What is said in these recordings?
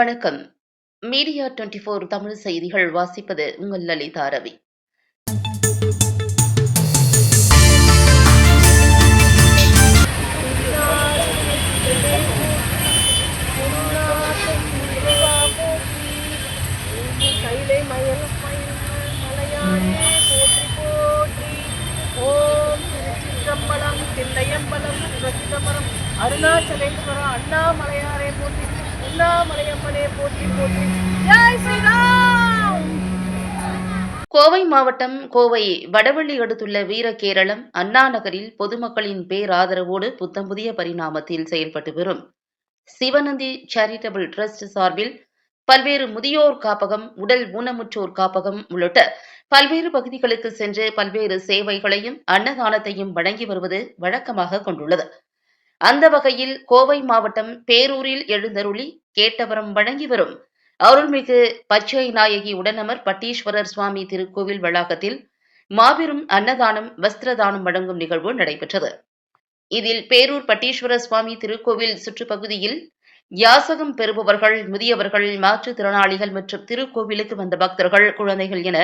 வணக்கம். Media twenty four Tamil செய்திகள் வாசிப்பது உங்கள் லலிதா ரவி. அண்ணாமலையம்மனே போற்றி போற்றி ஜெய் ஸ்ரீராம்! கோவை மாவட்டம் கோவை வடவள்ளி அடுத்துள்ள வீரகேரளம் அண்ணா நகரில் பொதுமக்களின் பேராதரவோடு புத்தம் புதிய பரிணாமத்தில் செயல்பட்டு வரும். சிவநந்தி சேரிட்டபிள் ட்ரஸ்ட் சார்பில் பல்வேறு முதியோர் காப்பகம் உடல் ஊனமுற்றோர் காப்பகம் உள்ளிட்ட பல்வேறு பகுதிகளுக்கு சென்று பல்வேறு சேவைகளையும் அன்னதானத்தையும் வழங்கி வருவது வழக்கமாக கொண்டுள்ளது. அந்த வகையில் கோவை மாவட்டம் பேரூரில் எழுந்தருளி கேட்டவரம் வழங்கி வரும். அருள்மிகு பச்சை நாயகி உடனமர் பட்டீஸ்வரர் சுவாமி திருக்கோவில் வளாகத்தில் மாபெரும் அன்னதானம் வஸ்திரதானம் வழங்கும் நிகழ்வு நடைபெற்றது. இதில் பேரூர் பட்டீஸ்வரர் சுவாமி திருக்கோவில் சுற்றுப்பகுதியில் யாசகம் பெறுபவர்கள் முதியவர்கள் மாற்றுத்திறனாளிகள் மற்றும் திருக்கோவிலுக்கு வந்த பக்தர்கள் குழந்தைகள் என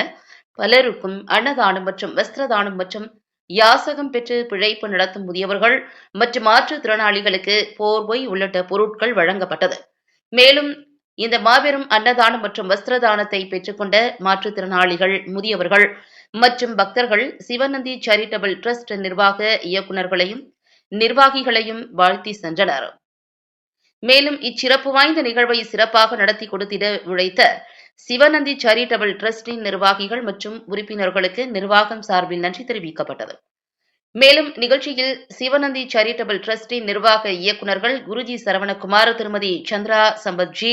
பலருக்கும் அன்னதானம் மற்றும் வஸ்திரதானம் மற்றும் யாசகம் பெற்று பிழைப்பு நடத்தும் முதியவர்கள் மற்றும் மாற்றுத்திறனாளிகளுக்கு போர்வை உள்ளிட்ட பொருட்கள் வழங்கப்பட்டது. மேலும் இந்த மாபெரும் அன்னதானம் மற்றும் வஸ்திரதானத்தை பெற்றுக்கொண்ட மாற்றுத்திறனாளிகள் முதியவர்கள் மற்றும் பக்தர்கள் சிவநந்தி சேரிட்டபிள் ட்ரஸ்ட் நிர்வாக இயக்குநர்களையும் நிர்வாகிகளையும் வாழ்த்தி சென்றனர். மேலும் இச்சிறப்பு வாய்ந்த நிகழ்வை சிறப்பாக நடத்தி கொடுத்திட உழைத்த சிவநந்தி சேரிட்டபிள் ட்ரஸ்டின் நிர்வாகிகள் மற்றும் உறுப்பினர்களுக்கு நிர்வாகம் சார்பில் நன்றி தெரிவிக்கப்பட்டது. மேலும் நிகழ்ச்சியில் சிவநந்தி சேரிட்டபிள் ட்ரஸ்டின் நிர்வாக இயக்குநர்கள் குருஜி சரவணகுமார் திருமதி சந்திரா சம்பத்ஜி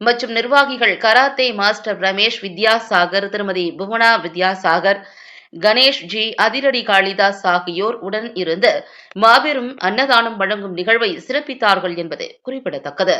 மற்றும் நிர்வாகிகள் கராத்தே மாஸ்டர் ரமேஷ் வித்யாசாகர் திருமதி புவனா வித்யாசாகர் கணேஷ் ஜி அதிரடி காளிதாஸ் ஆகியோர் உடன் இருந்து மாபெரும் அன்னதானம் வழங்கும் நிகழ்வை சிறப்பித்தார்கள் என்பது குறிப்பிடத்தக்கது.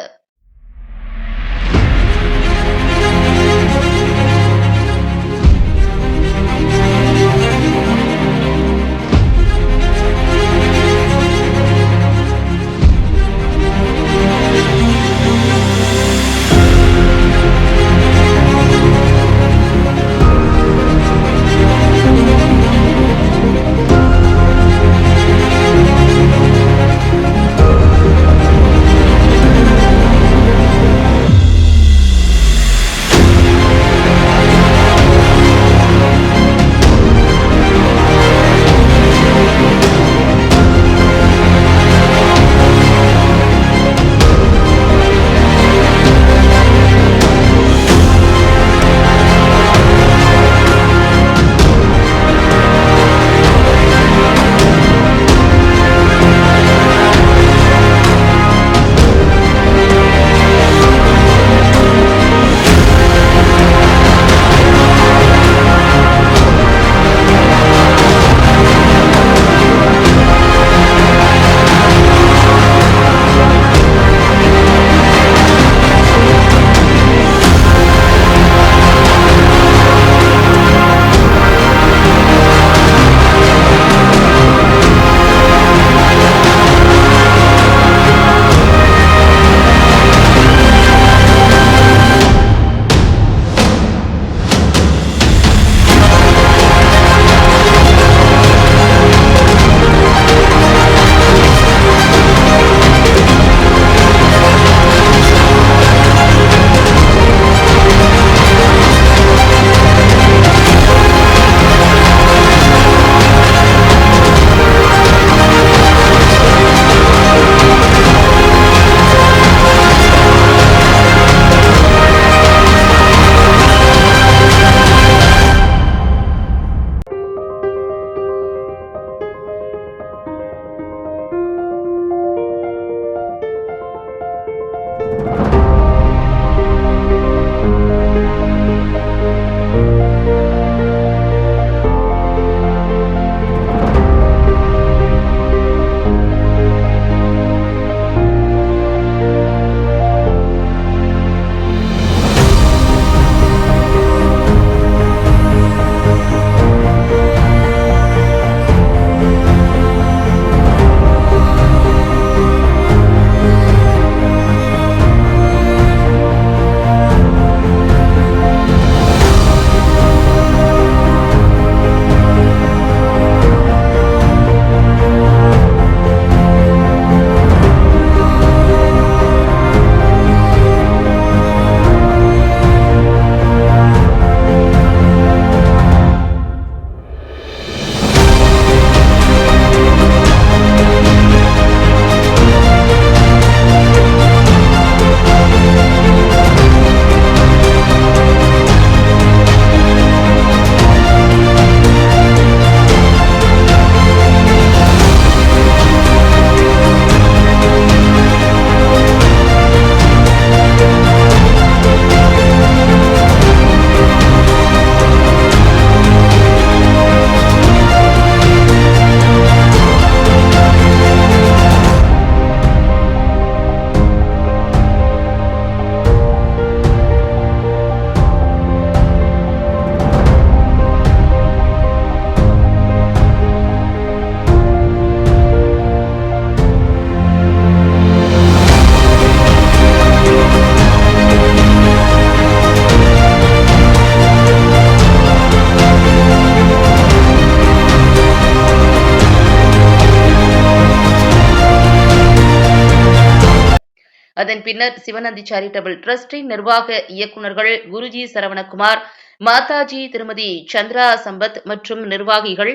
அதன் பின்னர் சிவநந்தி சேரிட்டபிள் டிரஸ்டின் நிர்வாக இயக்குநர்கள் குருஜி சரவணகுமார் மாதாஜி திருமதி சந்திரா சம்பத் மற்றும் நிர்வாகிகள்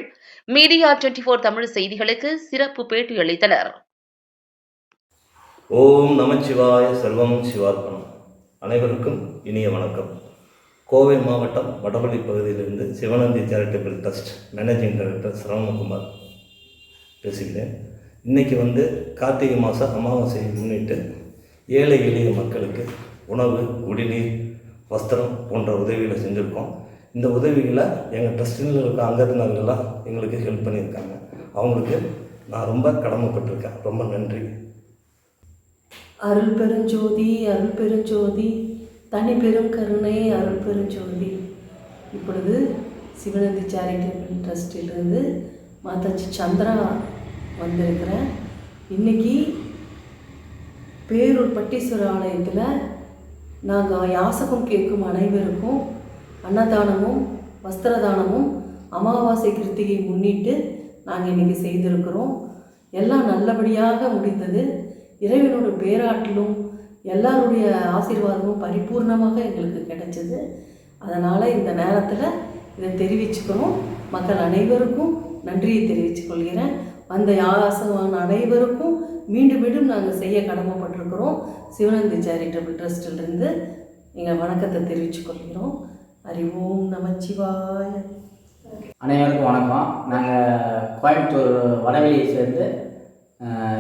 மீடியா டுவெண்டி ஃபோர் தமிழ் செய்திகளுக்கு சிறப்பு பேட்டி அளித்தனர். ஓம் நமச்சிவாய செல்வம் சிவார்ப்பணம். அனைவருக்கும் இனிய வணக்கம். கோவை மாவட்டம் வடபள்ளி பகுதியிலிருந்து Sivanandhi charitable trust managing director Saravanakumar பேசுகிறேன். இன்றைக்கி வந்து கார்த்திகை மாதம் அமாவாசையை முன்னிட்டு ஏழை எளிய மக்களுக்கு உணவு குடிநீர் வஸ்திரம் போன்ற உதவிகளை செஞ்சுருக்கோம். இந்த உதவிகளை எங்கள் ட்ரஸ்டில் இருக்க அங்கத்தினர்கள்லாம் எங்களுக்கு ஹெல்ப் பண்ணியிருக்காங்க. அவங்களுக்கு நான் ரொம்ப கடமைப்பட்டிருக்கேன். ரொம்ப நன்றி. அருள் பெருஞ்சோதி அருள் பெருஞ்சோதி தனி பெரும் கருணை அருள் பெருஞ்சோதி. இப்பொழுது சிவநந்தி சேரிட்டபிள் ட்ரஸ்டிலிருந்து மாதாஜி சந்திரா வந்திருக்கிறேன் இன்னைக்கு பேரூர் பட்டீஸ்வர ஆலயத்தில் நாங்கள் யாசகம் கேட்கும் அனைவருக்கும் அன்னதானமும் வஸ்திரதானமும் அமாவாசை கிருத்திகை முன்னிட்டு நாங்கள் இன்றைக்கி செய்திருக்கிறோம். எல்லாம் நல்லபடியாக முடிந்தது. இறைவனோட பேராட்டிலும் எல்லாருடைய ஆசீர்வாதமும் பரிபூர்ணமாக எங்களுக்கு கிடைச்சது. அதனால் இந்த நேரத்தில் இதை தெரிவிச்சுக்கிறோம். மக்கள் அனைவருக்கும் நன்றியை தெரிவித்துக் கொள்கிறேன். வந்த யாசகமான அனைவருக்கும் மீண்டும் மீண்டும் நாங்கள் செய்ய கடமைப்பட்டிருக்கிறோம். சிவனந்தி சேரிட்டபிள் ட்ரஸ்டிலிருந்து எங்கள் வணக்கத்தை தெரிவிச்சுக்கொள்கிறோம் அறிவோம் நமச்சிவாய. அனைவருக்கும் வணக்கம். நாங்கள் கோயம்புத்தூர் வடவெளியை சேர்ந்து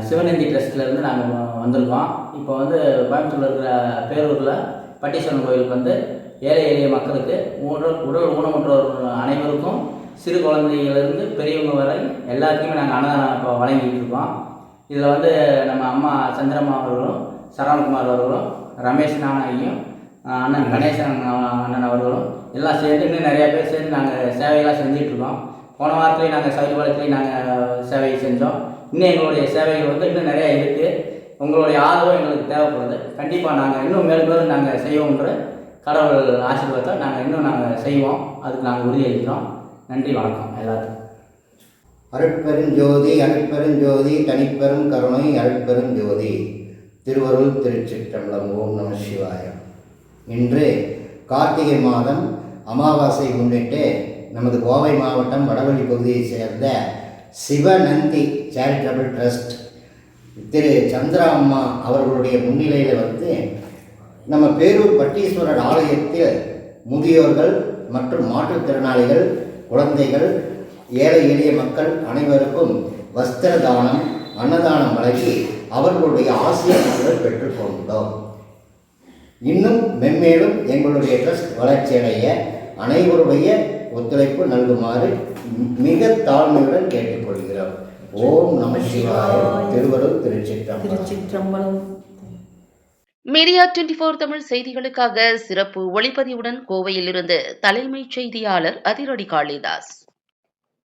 சிவநந்தி ட்ரஸ்ட்லேருந்து நாங்கள் வந்திருக்கோம். இப்போ வந்து கோயம்புத்தூரில் இருக்கிற பேரூரில் பட்டீஸ்வரன் கோயிலுக்கு வந்து ஏழை எளிய மக்களுக்கு உடல் உடல் ஊனமுற்றோர் அனைவருக்கும் சிறு குழந்தைகளிலிருந்து பெரியவங்க வரை எல்லாத்துக்குமே நாங்கள் அன்னதானம் இப்போ வழங்கிட்டு இருக்கோம். இதில் வந்து நம்ம அம்மா சந்திரம்மா அவர்களும் சரவணகுமார் அவர்களும் ரமேஷ் நானாகியும் அண்ணன் கணேசன் அண்ணன் அவர்களும் எல்லாம் சேர்ந்து இன்னும் பேர் சேர்ந்து நாங்கள் சேவையெல்லாம் செஞ்சிட்ருக்கோம். போன வாரத்துலேயும் நாங்கள் சைவபாலத்துலேயும் நாங்கள் சேவையை செஞ்சோம். இன்னும் எங்களுடைய சேவைகள் வந்து இன்னும் நிறையா இருக்குது உங்களுடைய ஆதரவும் எங்களுக்கு தேவைப்படுது. கண்டிப்பாக நாங்கள் இன்னும் மேலும் மேலும் நாங்கள் செய்வோன்ற கடவுள் ஆசீர்வாதத்தை நாங்கள் இன்னும் நாங்கள் செய்வோம். அதுக்கு நாங்கள் உறுதியளிக்கிறோம். நன்றி வணக்கம். எல்லாத்துக்கும். அருட்பெருஞ்சோதி அருட்பெருஞ்சோதி தனிப்பெரும் கருணை அருட்பெருஞ்சோதி திருவருள் திருச்சிற்றம்பலம். ஓம் நம சிவாயம் இன்று கார்த்திகை மாதம் அமாவாசை முன்னிட்டு நமது கோவை மாவட்டம் வடவழி பகுதியைச் சேர்ந்த சிவநந்தி சேரிட்டபிள் ட்ரஸ்ட் திரு சந்திரா அம்மா அவர்களுடைய முன்னிலையில் வந்து நம்ம பேரூர் பட்டீஸ்வரர் ஆலயத்தில் முதியோர்கள் மற்றும் மாற்றுத்திறனாளிகள் குழந்தைகள் ஏழை எளிய மக்கள் அனைவருக்கும் வஸ்திர தானம் அன்னதானம் வழங்கி அவர்களுடைய ஆசீர்வாதங்கள் பெற்றுக்கொண்டோம் இன்னும் மென்மேலும் எங்களுடைய ட்ரஸ்ட் வளர்ச்சியடைய அனைவருடைய ஒத்துழைப்பு நல்குமாறு மிக தாழ்மையுடன் கேட்டுக்கொள்கிறோம். ஓம் நம சிவாய திருவருள் திருச்சிற்றம்பலம். திருச்சிற்றம்பலம். மீடியா டுவெண்டி ஃபோர் தமிழ் செய்திகளுக்காக சிறப்பு ஒளிப்பதிவுடன் கோவையிலிருந்து தலைமைச் செய்தியாளர் அதிரடி காளிதாஸ்.